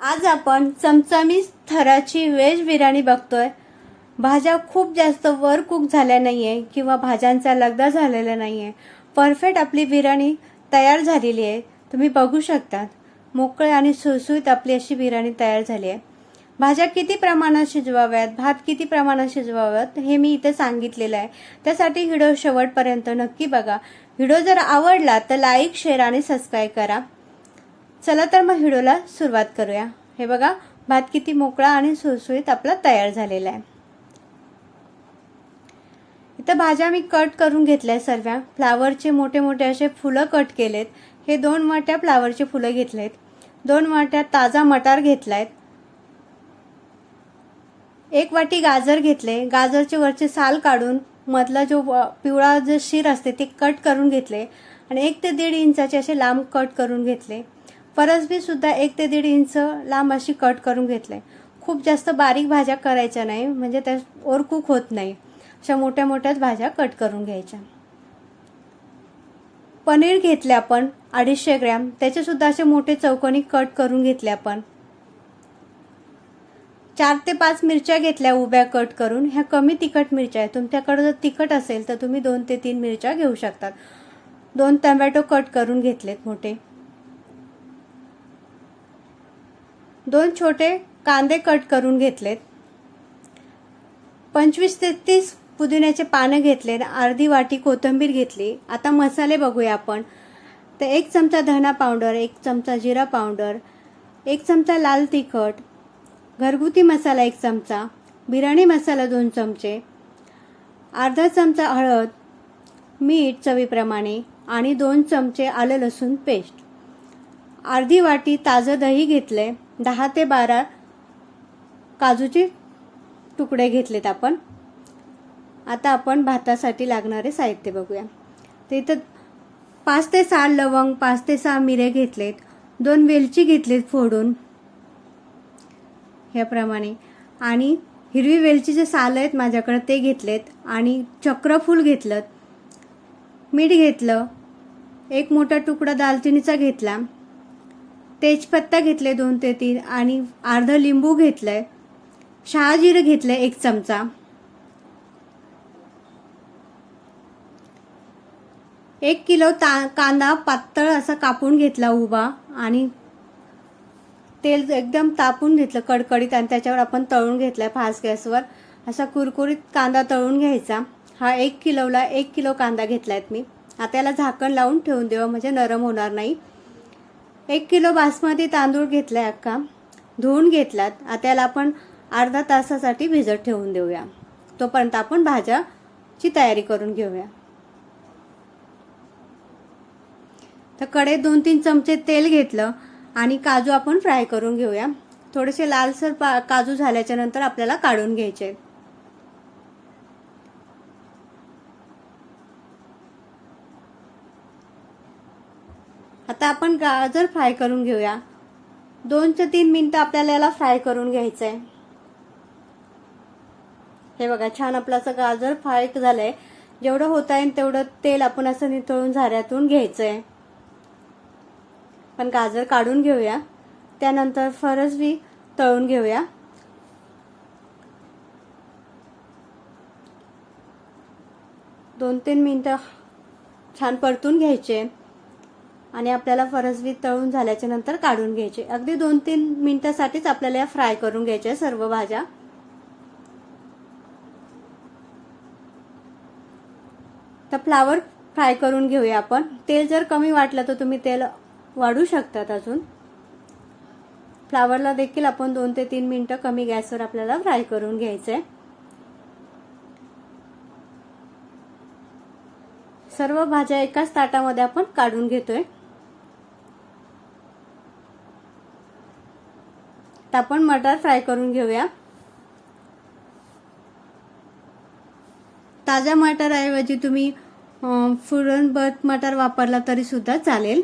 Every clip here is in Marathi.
आज आपण चमचमी थराची वेज बिर्याणी बघतोय. भाज्या खूप जास्त वर कुक झाल्या नाही आहे किंवा भाज्यांचा लगदा झालेला नाही आहे परफेक्ट आपली बिर्याणी तयार झालेली आहे. तुम्ही बघू शकता मोकळे आणि सुळसुळीत आपली अशी बिर्याणी तयार झाली आहे. भाज्या किती प्रमाणात शिजवाव्यात? भात किती प्रमाणात शिजवाव्यात हे मी इथे सांगितलेलं आहे. त्यासाठी व्हिडिओ शेवटपर्यंत नक्की बघा. व्हिडिओ जर आवडला तर लाईक शेअर आणि सबस्क्राईब करा. चला तर मग व्हिडिओला सुरुवात करूया. हे बघा भात किती मोकळा आणि सुळसुळीत आपला तयार झालेला आहे. इथं भाज्या मी कट करून घेतल्या सर्व. फ्लावरचे मोठे मोठे असे फुलं कट केलेत. हे दोन वाट्या फ्लावरचे फुलं घेतलेत. दोन वाट्या ताजा मटार घेतलायत. एक वाटी गाजर घेतले. गाजरचे वरचे साल काढून मधला जो व- पिवळा जो शीर असते ते कट करून घेतले. आणि एक ते दीड इंचाचे असे लांब कट करून घेतले. फरसबीसुद्धा एक ते दीड इंच लांब अशी कट करून घेतले खूप जास्त बारीक भाज्या करायच्या नाही म्हणजे त्या ओरकूक होत नाही. अशा मोठ्या मोठ्याच भाज्या कट करून घ्यायच्या. पनीर घेतले आपण अडीचशे ग्रॅम त्याचेसुद्धा असे मोठे चौकोनी कट करून घेतले आपण. चार ते पाच मिरच्या घेतल्या उभ्या कट करून. ह्या कमी तिखट मिरच्या आहेत. तुमच्याकडे जर तिखट असेल तर तुम्ही दोन ते तीन मिरच्या घेऊ शकतात. दोन टमॅटो कट करून घेतलेत मोठे. दोन छोटे कांदे कट करून घेतलेत. पंचवीस ते तीस पुदिन्याचे पानं घेतलेत. अर्धी वाटी कोथिंबीर घेतली. आता मसाले बघूया आपण. तर एक चमचा धना पावडर एक चमचा जिरा पावडर एक चमचा लाल तिखट घरगुती मसाला एक चमचा बिर्याणी मसाला दोन चमचे अर्धा चमचा हळद मीठ चवीप्रमाणे आणि दोन चमचे आलं लसूण पेस्ट. अर्धी वाटी ताजं दही घेतले दहा ते बारा काजूचे तुकडे घेतलेत आपण. आता आपण भातासाठी लागणारे साहित्य बघूया. तर इथं पाच ते सहा लवंग पाच ते सहा मिरे घेतलेत. दोन वेलची घेतलेत फोडून. ह्याप्रमाणे. आणि हिरवी वेलचीचे साल आहेत माझ्याकडे ते घेतलेत. आणि चक्रफूल घेतलं. मीठ घेतलं. एक मोठा तुकडा दालचिनीचा घेतला. तेजपत्ता घेतले दोन ते तीन आणि अर्ध लिंबू घेतलं आहे शहाजीरं शहाजिरं आहे एक चमचा. एक किलो ता कांदा पातळ असा कापून घेतला उभा आणि तेल एकदम तापून घेतलं कडकडीत आणि त्याच्यावर आपण तळून घेतलाय फास्ट गॅसवर. असा कुरकुरीत कांदा तळून घ्यायचा. हा एक किलोला एक किलो कांदा घेतला आहेत मी. आता याला झाकण लावून ठेवून देऊ म्हणजे नरम होणार नाही. एक किलो बासमती तांदूळ घेतलाय अक्का. धुवून घेतलात. त्याला आपण अर्धा तासासाठी भिजत ठेवून देऊया. तोपर्यंत आपण भाज्याची तयारी करून घेऊया. तर कढईत दोन तीन चमचे तेल घेतलं आणि काजू आपण फ्राय करून घेऊया. थोडेसे लालसर पा काजू झाल्याच्यानंतर आपल्याला काढून घ्यायचे. आता आपण गाजर फ्राय करून घेऊया. दोन ते तीन मिनटं आपल्याला याला फ्राय करून घ्यायचं आहे हे बघा छान आपलं असं गाजर फ्राय झालंय. जेवढं होत आहे तेवढं तेल आपण असं नितळून झाऱ्यातून घ्यायचं आहे पण गाजर काढून घेऊया. त्यानंतर फरसबी तळून घेऊया. दोन तीन मिनटं छान परतून घ्यायचे. आणि आपल्याला फरसबी तळून झाल्याच्यानंतर काढून घ्यायचे. अगदी दोन तीन मिनिटासाठीच आपल्याला या फ्राय करून घ्यायच्या सर्व भाज्या. तर फ्लावर फ्राय करून घेऊया आपण. तेल जर कमी वाटलं तर तुम्ही तेल वाढू शकतात अजून. फ्लावरला देखील आपण दोन ते तीन मिनिटं कमी गॅसवर आपल्याला फ्राय करून घ्यायचंय सर्व भाज्या एकाच ताटामध्ये आपण काढून घेतोय. तर आपण मटार फ्राय करून घेऊया. ताज्या मटारऐवजी तुम्ही अं, फुरणबत मटार वापरला तरी सुद्धा चालेल.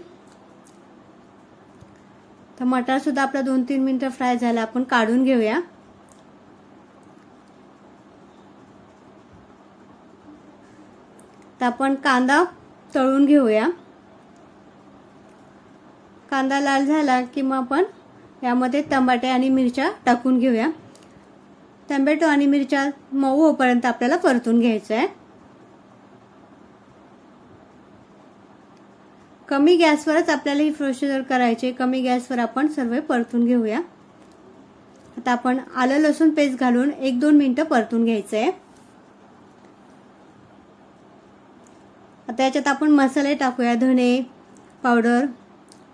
तर मटारसुद्धा आपला दोन तीन मिनिटं फ्राय झाला आपण काढून घेऊया. तर आपण कांदा तळून घेऊया. कांदा लाल झाला की मग आपण यामध्ये टमाटे आणि मिरच्या टाकून घेऊया. टमॅटो आणि मिरच्या मऊ होपर्यंत आपल्याला परतून घ्यायचं आहे कमी गॅसवरच आपल्याला ही प्रोसिजर करायची कमी गॅसवर आपण सर्व परतून घेऊया. आता आपण आलं लसूण पेस्ट घालून एक दोन मिनटं परतून घ्यायचं आहे आता याच्यात आपण मसाले टाकूया. धणे पावडर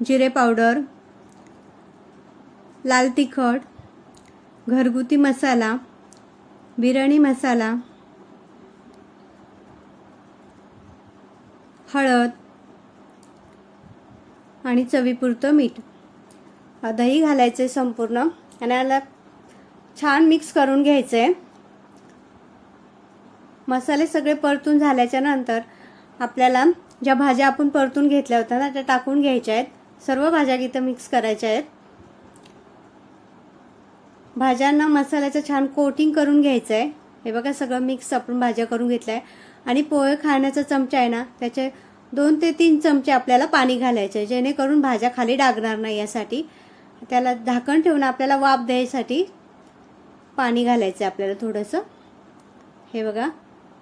जिरे पावडर लाल तिखट घरगुती मसाला बिर्याणी मसाला हळद आणि चवीपुरतं मीठ. दही घालायचं आहे संपूर्ण. आणि याला छान मिक्स करून घ्यायचं आहे मसाले सगळे परतून झाल्याच्यानंतर आपल्याला ज्या भाज्या आपण परतून घेतल्या होत्या ना त्या टाकून घ्यायच्या आहेत. सर्व भाज्या इथं मिक्स करायच्या आहेत. भाज्यांना मसाल्याचं छान कोटिंग करून घ्यायचं आहे हे बघा सगळं मिक्स आपण भाज्या करून घेतलं आहे आणि पोहे खाण्याचा चमचा आहे ना त्याचे दोन ते तीन चमचे आपल्याला पाणी घालायचे आहे जेणेकरून भाज्या खाली डागणार नाही यासाठी. त्याला झाकण ठेवून आपल्याला वाफ द्यायसाठी पाणी घालायचं आहे आपल्याला थोडंसं. हे बघा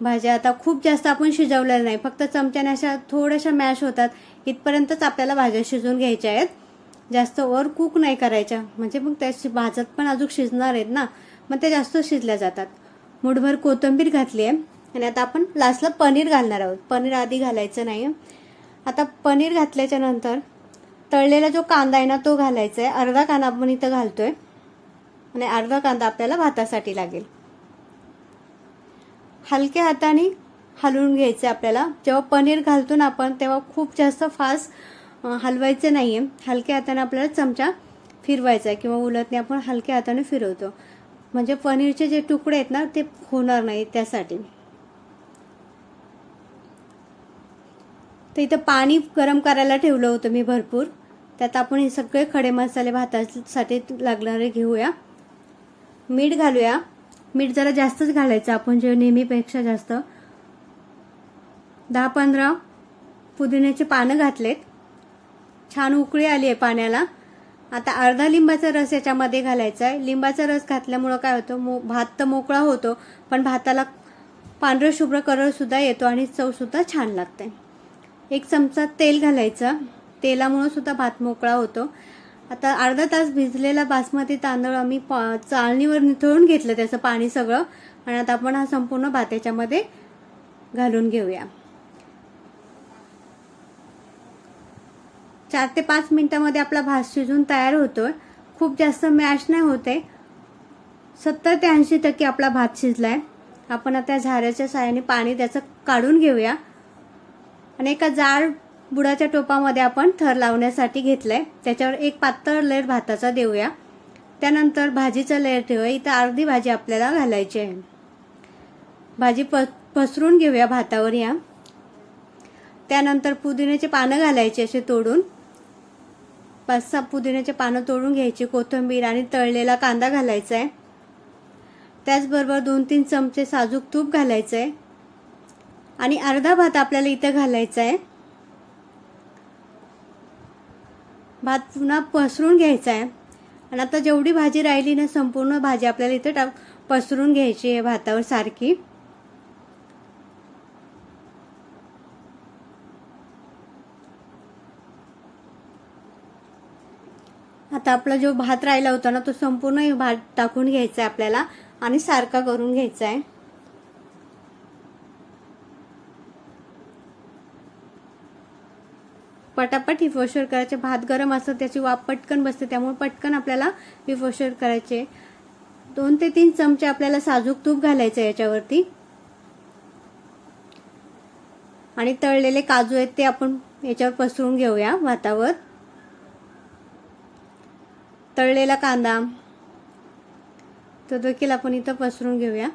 भाज्या आता खूप जास्त आपण शिजवलेल्या नाही फक्त चमच्याने अशा थोड्याशा मॅश होतात. इथपर्यंतच आपल्याला भाज्या शिजवून घ्यायच्या आहेत. जास्त वर कुक नाही करायच्या. म्हणजे मग त्या शि- भाजत पण अजून शिजणार आहेत ना मग ते जास्त शिजल्या जातात. मुठभर कोथिंबीर घातली आहे आणि आता आपण लास्टला पनीर घालणार आहोत. पनीर आधी घालायचं नाही आता पनीर घातल्याच्या नंतर तळलेला जो कांदा आहे ना तो घालायचा आहे. अर्धा कांदा आपण इथं घालतो आहे आणि अर्धा कांदा आपल्याला भातासाठी लागेल. हलक्या हाताने हलवून घ्यायचं आहे आपल्याला. जेव्हा पनीर घालतो ना आपण तेव्हा खूप जास्त फास्ट हलवायचं नाही आहे हलक्या हाताने आपल्याला चमचा फिरवायचा आहे किंवा उलटने आपण हलक्या हाताने फिरवतो. म्हणजे पनीरचे जे तुकडे आहेत ना ते होणार नाही त्यासाठी. तर इथं पाणी गरम करायला ठेवलं होतं मी भरपूर. त्यात आपण हे सगळे खडे मसाले भातासाठी लागणारे घेऊया. मीठ घालूया. मीठ जरा जास्तच घालायचं आपण जे नेहमीपेक्षा जास्त. दहा पंधरा पुदिन्याचे पानं घातलेत. छान उकळी आली आहे पाण्याला. आता अर्धा लिंबाचा रस याच्यामध्ये घालायचा आहे लिंबाचा रस घातल्यामुळं काय होतं मो भात तर मोकळा होतो पण भाताला पांढरं शुभ्र कलरसुद्धा येतो आणि चवसुद्धा छान लागते. एक चमचा तेल घालायचं. तेलामुळं सुद्धा भात मोकळा होतो. आता अर्धा तास भिजलेला बासमती तांदूळ आम्ही पा चाळणीवर निथळून घेतलं त्याचं पाणी सगळं. आणि आता आपण हा संपूर्ण भात याच्यामध्ये घालून घेऊया. चार ते पाच मिनिटामध्ये आपला भात शिजून तयार होतोय. खूप जास्त मॅश नाही होते. सत्तर ते ऐंशी टक्के आपला भात शिजला आहे आपण आता झाऱ्याच्या साह्याने पाणी त्याचं काढून घेऊया. आणि एका जाड बुडाच्या टोपामध्ये आपण थर लावण्यासाठी घेतलंय. त्याच्यावर एक पातळ लेअर भाताचा देऊया. त्यानंतर भाजीचा लेअर ठेवूया. इथं अर्धी भाजी आपल्याला घालायची आहे. भाजी प पसरून घेऊया भातावर या. त्यानंतर पुदिन्याचे पानं घालायचे असे तोडून. पाच सहा पुदिन्याचे पानं तोडून घ्यायची कोथिंबीर आणि तळलेला कांदा घालायचा आहे त्याचबरोबर दोन तीन चमचे साजूक तूप घालायचं आहे आणि अर्धा भात आपल्याला इथं घालायचा आहे भात पुन्हा पसरून घ्यायचा आहे आणि आता जेवढी भाजी राहिली ना संपूर्ण भाजी आपल्याला इथं टाक पसरून घ्यायची आहे भातावर सारखी. आता आपला जो भात राहिला होता ना तो संपूर्ण भात टाकून घ्यायचा आहे आपल्याला आणि सारखा करून घ्यायचा आहे. पटापट हिफोशर करायचे. भात गरम असतं त्याची वाफ पटकन बसते त्यामुळे पटकन आपल्याला हिफोशर करायचे. दोन ते तीन चमचे आपल्याला साजूक तूप घालायचं याच्यावरती. आणि तळलेले काजू आहेत ते आपण याच्यावर पसरून घेऊया भातावर. तळलेला कांदा. तो देखील आपण इथं पसरून घेऊया.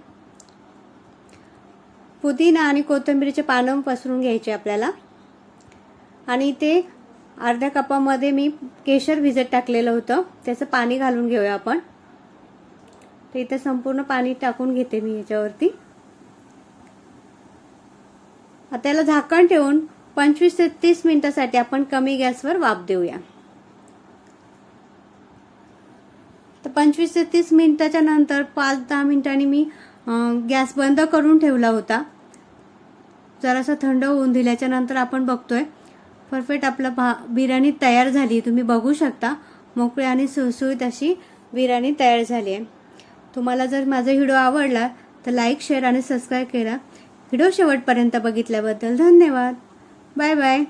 पुदिना आणि कोथिंबीरचे पानं पसरून घ्यायचे आपल्याला. आणि ते अर्ध्या कपामध्ये मी केशर भिजत टाकलेलं होतं. त्याचं पाणी घालून घेऊया आपण. तर इथे संपूर्ण पाणी टाकून घेते मी याच्यावरती. आता त्याला झाकण ठेवून पंचवीस ते तीस मिनिटासाठी आपण कमी गॅसवर वाफ देऊया. पंचवीस ते तीस मिनिटाच्या नंतर पाच दहा मिनिटांनी मी गॅस बंद करून ठेवला होता. जरासा थंड होऊन दिल्याच्या नंतर आपण बघतोय. परफेक्ट आपला भा बिर्याणी तयार झाली. तुम्ही बघू शकता. मोकळी आणि सुळसुळीत अशी बिर्याणी तयार झाली आहे. तुम्हाला जर माझा व्हिडिओ आवडला तर लाईक शेअर आणि सबस्क्राईब करा व्हिडिओ शेवटपर्यंत बघितल्याबद्दल धन्यवाद. Bye bye.